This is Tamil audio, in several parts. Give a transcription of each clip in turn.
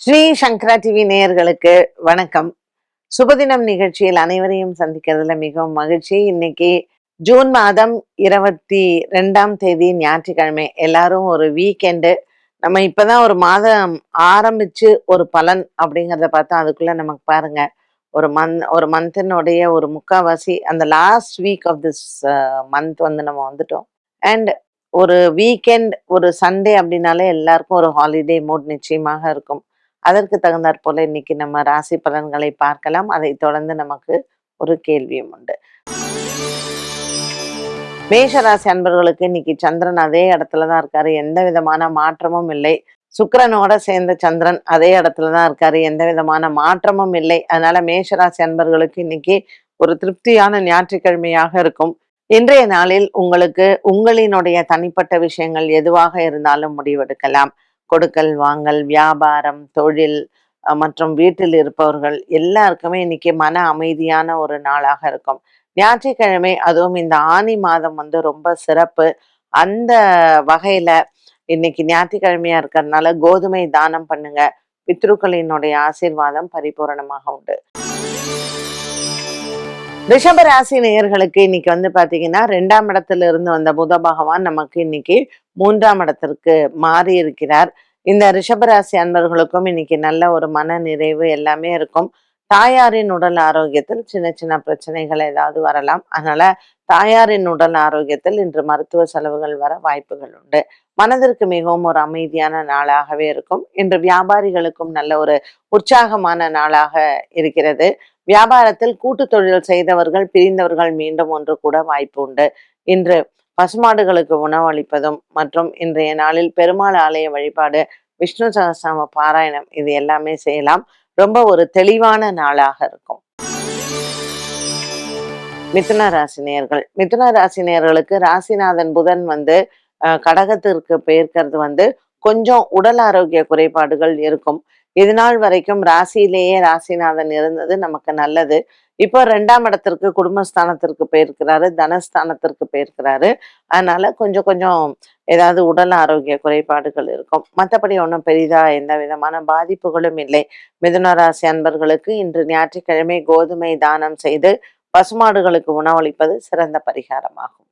ஸ்ரீ சங்கரா டிவி நேயர்களுக்கு வணக்கம். சுபதினம் நிகழ்ச்சியில் அனைவரையும் சந்திக்கிறதுல மிகவும் மகிழ்ச்சி. இன்னைக்கு ஜூன் மாதம் இருபத்தி ரெண்டாம் தேதி ஞாயிற்றுக்கிழமை. எல்லாரும் ஒரு வீக்கெண்டு நம்ம இப்பதான் ஒரு மாதம் ஆரம்பிச்சு ஒரு பலன் அப்படிங்கிறத பார்த்தா அதுக்குள்ள நமக்கு பாருங்க. ஒரு மந்த் ஒரு மந்தினுடைய ஒரு முக்காவாசி அந்த last week of this month வந்து நம்ம வந்துட்டோம். அண்ட் ஒரு வீக்கெண்ட் ஒரு சண்டே அப்படின்னாலே எல்லாருக்கும் ஒரு ஹாலிடே மூட் நிச்சயமாக இருக்கும். அதற்கு தகுந்தாற் போல இன்னைக்கு நம்ம ராசி பலன்களை பார்க்கலாம். அதை தொடர்ந்து நமக்கு ஒரு கேள்வியும் உண்டு. மேஷராசி அன்பர்களுக்கு இன்னைக்கு சந்திரன் அதே இடத்துல தான் இருக்காரு. எந்த விதமான மாற்றமும் இல்லை. சுக்கரனோட சேர்ந்த சந்திரன் அதே இடத்துல தான் இருக்காரு. எந்த விதமான மாற்றமும் இல்லை. அதனால மேஷராசி அன்பர்களுக்கு இன்னைக்கு ஒரு திருப்தியான ஞாயிற்றுக்கிழமையாக இருக்கும். இன்றைய நாளில் உங்களுக்கு உங்களினுடைய தனிப்பட்ட விஷயங்கள் எதுவாக இருந்தாலும் முடிவெடுக்கலாம். கொடுக்கல் வாங்கல் வியாபாரம் தொழில் மற்றும் வீட்டில் இருப்பவர்கள் எல்லாருக்குமே இன்னைக்கு மன அமைதியான ஒரு நாளாக இருக்கும். ஞாயிற்றுக்கிழமை அதுவும் இந்த ஆனி மாதம் வந்து ரொம்ப சிறப்பு. அந்த வகையில இன்னைக்கு ஞாயிற்றுக்கிழமையா இருக்கிறதுனால கோதுமை தானம் பண்ணுங்க. பித்ருக்களினுடைய ஆசீர்வாதம் பரிபூரணமாக உண்டு. ரிஷப ராசி நேயர்களுக்கு இன்னைக்கு வந்து பாத்தீங்கன்னா ரெண்டாம் இடத்துல இருந்து வந்த புத பகவான் நமக்கு இன்னைக்கு மூன்றாம் இடத்திற்கு மாறி இருக்கிறார். இந்த ரிஷபராசி அன்பர்களுக்கும் இன்னைக்கு நல்ல ஒரு மன நிறைவு எல்லாமே இருக்கும். தாயாரின் உடல் ஆரோக்கியத்தில் சின்ன சின்ன பிரச்சனைகள் ஏதாவது வரலாம். அதனால தாயாரின் உடல் ஆரோக்கியத்தில் இன்று மருத்துவ செலவுகள் வர வாய்ப்புகள் உண்டு. மனதிற்கு மிகவும் ஒரு அமைதியான நாளாகவே இருக்கும். இன்று வியாபாரிகளுக்கும் நல்ல ஒரு உற்சாகமான நாளாக இருக்கிறது. வியாபாரத்தில் கூட்டு தொழில் செய்தவர்கள் பிரிந்தவர்கள் மீண்டும் ஒன்று கூட வாய்ப்பு உண்டு. இன்று பசுமாடுகளுக்கு உணவளிப்பதும் மற்றும் இன்றைய நாளில் பெருமாள் ஆலய வழிபாடு விஷ்ணு சகசிரம பாராயணம் இது எல்லாமே செய்யலாம். ரொம்ப ஒரு தெளிவான நாளாக இருக்கும். மிதுன ராசினியர்கள் மிதுன ராசினியர்களுக்கு ராசிநாதன் புதன் வந்து கடகத்திற்கு பெயர்க்கிறது வந்து கொஞ்சம் உடல் ஆரோக்கிய குறைபாடுகள் இருக்கும். இது நாள் வரைக்கும் ராசியிலேயே ராசிநாதன் இருந்தது நமக்கு நல்லது. இப்போ ரெண்டாம் இடத்திற்கு குடும்பஸ்தானத்திற்கு போயிருக்கிறாரு தனஸ்தானத்திற்கு போயிருக்கிறாரு. அதனால கொஞ்சம் கொஞ்சம் ஏதாவது உடல் ஆரோக்கிய குறைபாடுகள் இருக்கும். மற்றபடி ஒன்றும் பெரிதா எந்த விதமான பாதிப்புகளும் இல்லை. மிதுன ராசி அன்பர்களுக்கு இன்று ஞாயிற்றுக்கிழமை கோதுமை தானம் செய்து பசுமாடுகளுக்கு உணவளிப்பது சிறந்த பரிகாரமாகும்.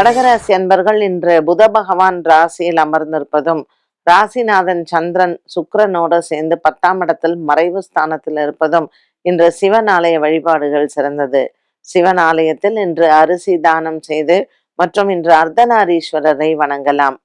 கடகராசி அன்பர்கள் இன்று புத பகவான் ராசியில் அமர்ந்திருப்பதும் ராசிநாதன் சந்திரன் சுக்கிரனோடு சேர்ந்து பத்தாம் இடத்தில் மறைவு ஸ்தானத்தில் இருப்பதும் இன்று சிவன் ஆலய வழிபாடுகள் சிறந்தது. சிவன் ஆலயத்தில் இன்று அரிசி தானம் செய்து மற்றும் இன்று அர்த்தநாரீஸ்வரரை வணங்கலாம்.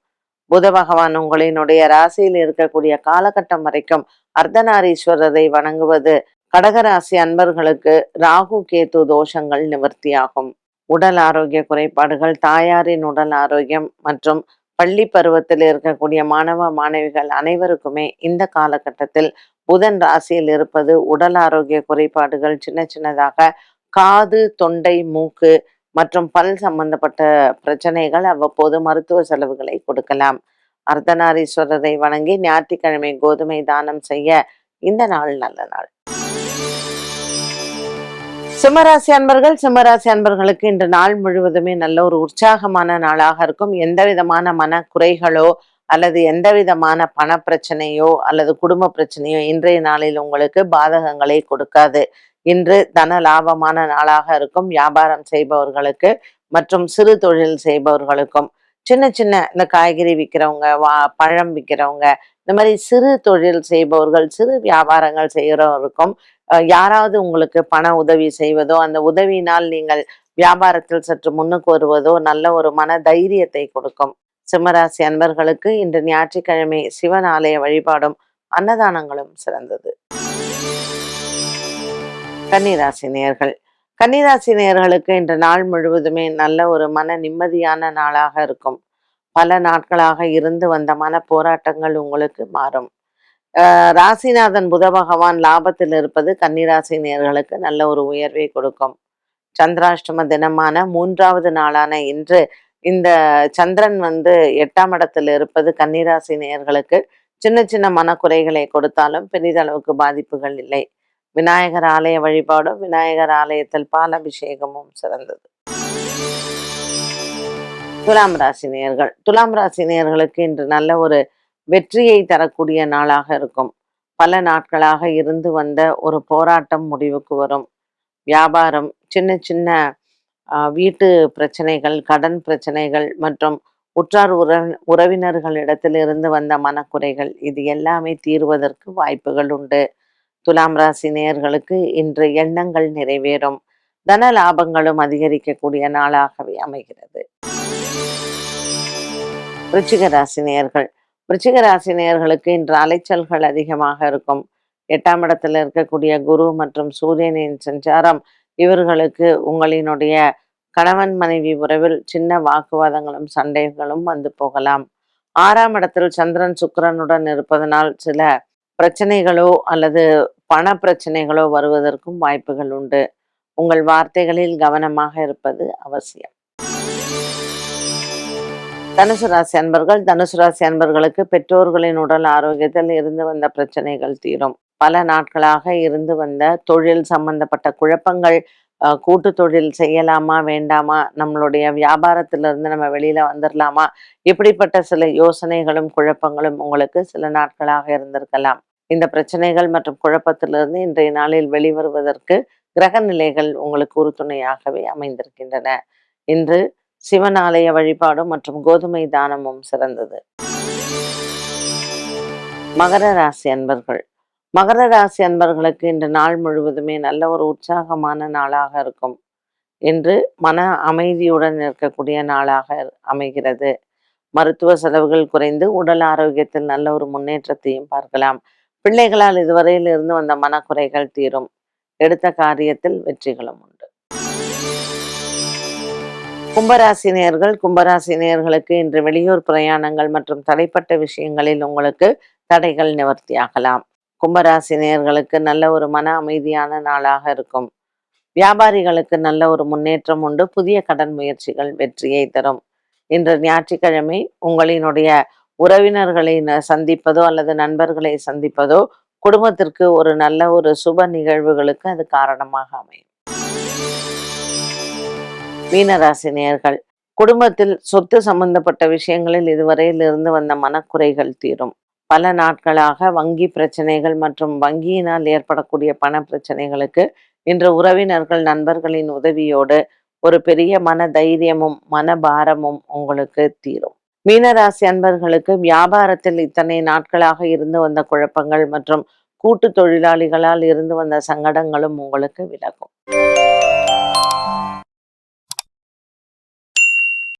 புத பகவான் உங்களினுடைய ராசியில் இருக்கக்கூடிய காலகட்டம் வரைக்கும் அர்த்தநாரீஸ்வரரை வணங்குவது கடகராசி அன்பர்களுக்கு ராகு கேது தோஷங்கள் நிவர்த்தியாகும். உடல் ஆரோக்கிய குறைபாடுகள் தாயாரின் உடல் ஆரோக்கியம் மற்றும் பள்ளி பருவத்தில் இருக்கக்கூடிய மாணவ மாணவிகள் அனைவருக்குமே இந்த காலகட்டத்தில் புதன் ராசியில் இருப்பது உடல் ஆரோக்கிய குறைபாடுகள் சின்ன சின்னதாக காது தொண்டை மூக்கு மற்றும் பல் சம்பந்தப்பட்ட பிரச்சனைகள் அவ்வப்போது மருத்துவ செலவுகளை கொடுக்கலாம். அர்த்தநாரீஸ்வரரை வணங்கி ஞாயிற்றுக்கிழமை கோதுமை தானம் செய்ய இந்த நாள் நல்ல நாள். சிம்மராசி அன்பர்கள் சிம்மராசி அன்பர்களுக்கு இன்று நாள் முழுவதுமே நல்ல ஒரு உற்சாகமான நாளாக இருக்கும். எந்த விதமான மன குறைகளோ அல்லது எந்த விதமான பண பிரச்சனையோ அல்லது குடும்ப பிரச்சனையோ இன்றைய நாளில் உங்களுக்கு பாதகங்களை கொடுக்காது. இன்று தன லாபமான நாளாக இருக்கும். வியாபாரம் செய்பவர்களுக்கு மற்றும் சிறு தொழில் செய்பவர்களுக்கும் சின்ன சின்ன இந்த காய்கறி விற்கிறவங்க வா பழம் விற்கிறவங்க இந்த மாதிரி சிறு தொழில் செய்பவர்கள் சிறு வியாபாரங்கள் செய்கிறவருக்கும் யாராவது உங்களுக்கு பண உதவி செய்வதோ அந்த உதவியினால் நீங்கள் வியாபாரத்தில் சற்று முன்னுக்கு வருவதோ நல்ல ஒரு மன தைரியத்தை கொடுக்கும். சிம்மராசி அன்பர்களுக்கு இன்று ஞாயிற்றுக்கிழமை சிவன் ஆலய வழிபாடும் அன்னதானங்களும் சிறந்தது. கன்னிராசி நேயர்கள். கன்னிராசி நேயர்களுக்கு இன்று நாள் முழுவதுமே நல்ல ஒரு மன நிம்மதியான நாளாக இருக்கும். பல நாட்களாக இருந்து வந்த மன போராட்டங்கள் உங்களுக்கு மாறும். ஆஹ் ராசிநாதன் புத பகவான் லாபத்தில் இருப்பது கன்னிராசி நேயர்களுக்கு நல்ல ஒரு உயர்வை கொடுக்கும். சந்திராஷ்டம தினமான மூன்றாவது நாளான இன்று இந்த சந்திரன் வந்து எட்டாம் இடத்தில் இருப்பது கன்னிராசி நேயர்களுக்கு சின்ன சின்ன மனக்குறைகளை கொடுத்தாலும் பெரிதளவுக்கு பாதிப்புகள் இல்லை. விநாயகர் ஆலய வழிபாடும் விநாயகர் ஆலயத்தில் பால் அபிஷேகமும் சிறந்தது. துலாம் ராசி நேயர்கள். துலாம் ராசி நேயர்களுக்கு இன்று நல்ல ஒரு வெற்றியை தரக்கூடிய நாளாக இருக்கும். பல நாட்களாக இருந்து வந்த ஒரு போராட்டம் முடிவுக்கு வரும். வியாபாரம் சின்ன சின்ன வீட்டு பிரச்சனைகள் கடன் பிரச்சனைகள் மற்றும் உற்றார் உற உறவினர்களிடத்திலிருந்து வந்த மனக்குறைகள் இது எல்லாமே தீர்வதற்கு வாய்ப்புகள் உண்டு. துலாம் ராசி நேயர்களுக்கு இன்று எண்ணங்கள் நிறைவேறும். தன லாபங்களும் அதிகரிக்கக்கூடிய நாளாகவே அமைகிறது. ரிச்சிகராசினியர்கள் ராசி ராசி இன்று அலைச்சல்கள் அதிகமாக இருக்கும். எட்டாம் இடத்துல இருக்கக்கூடிய குரு மற்றும் சூரியனின் சஞ்சாரம் இவர்களுக்கு உங்களினுடைய கணவன் மனைவி உறவில் சின்ன வாக்குவாதங்களும் சண்டைகளும் வந்து போகலாம். ஆறாம் இடத்தில் சந்திரன் சுக்கரனுடன் இருப்பதனால் சில பிரச்சனைகளோ அல்லது பண பிரச்சனைகளோ வருவதற்கும் வாய்ப்புகள் உண்டு. உங்கள் வார்த்தைகளில் கவனமாக இருப்பது அவசியம். தனுசு ராசி அன்பர்கள் தனுசு ராசி அன்பர்களுக்கு பெற்றோர்களின் உடல் ஆரோக்கியத்தில் இருந்து வந்த பிரச்சனைகள் தீரும். பல நாட்களாக இருந்து வந்த தொழில் சம்பந்தப்பட்ட குழப்பங்கள் கூட்டு தொழில் செய்யலாமா வேண்டாமா நம்மளுடைய வியாபாரத்திலிருந்து நம்ம வெளியில வந்துடலாமா இப்படிப்பட்ட சில யோசனைகளும் குழப்பங்களும் உங்களுக்கு சில நாட்களாக இருந்திருக்கலாம். இந்த பிரச்சனைகள் மற்றும் குழப்பத்திலிருந்து இன்றைய நாளில் வெளிவருவதற்கு கிரக நிலைகள் உங்களுக்கு உறுதுணையாகவே அமைந்திருக்கின்றன. இன்று சிவன் ஆலய வழிபாடும் மற்றும் கோதுமை தானமும் சிறந்தது. மகர ராசி அன்பர்கள். மகர ராசி அன்பர்களுக்கு இன்று நாள் முழுவதுமே நல்ல ஒரு உற்சாகமான நாளாக இருக்கும். என்று மன அமைதியுடன் இருக்கக்கூடிய நாளாக அமைகிறது. மருத்துவ செலவுகள் குறைந்து உடல் ஆரோக்கியத்தில் நல்ல ஒரு முன்னேற்றத்தையும் பார்க்கலாம். பிள்ளைகளால் இதுவரையில் இருந்து வந்த மனக்குறைகள் தீரும். எடுத்த காரியத்தில் வெற்றிகளும் உண்டு. கும்பராசினியர்கள் கும்பராசினியர்களுக்கு இன்று வெளியூர் பிரயாணங்கள் மற்றும் தடைப்பட்ட விஷயங்களில் உங்களுக்கு தடைகள் நிவர்த்தியாகலாம். கும்பராசினியர்களுக்கு நல்ல ஒரு மன அமைதியான நாளாக இருக்கும். வியாபாரிகளுக்கு நல்ல ஒரு முன்னேற்றம் உண்டு. புதிய கடன் முயற்சிகள் வெற்றியை தரும். இன்று ஞாயிற்றுக்கிழமை உங்களினுடைய உறவினர்களை சந்திப்பதோ அல்லது நண்பர்களை சந்திப்பதோ குடும்பத்திற்கு ஒரு நல்ல ஒரு சுப நிகழ்வுகளுக்கு அது காரணமாக அமையும். மீனராசி நேர்கள் குடும்பத்தில் சொத்து சம்பந்தப்பட்ட விஷயங்களில் இதுவரையில் இருந்து வந்த மனக்குறைகள் தீரும். பல நாட்களாக வங்கி பிரச்சனைகள் மற்றும் வங்கியினால் ஏற்படக்கூடிய பண பிரச்சனைகளுக்கு இன்று உறவினர்கள் நண்பர்களின் உதவியோடு ஒரு பெரிய மன தைரியமும் மனபாரமும் உங்களுக்கு தீரும். மீனராசி அன்பர்களுக்கு வியாபாரத்தில் இத்தனை நாட்களாக இருந்து வந்த குழப்பங்கள் மற்றும் கூட்டு தொழிலாளிகளால் இருந்து வந்த சங்கடங்களும் உங்களுக்கு விலகும்.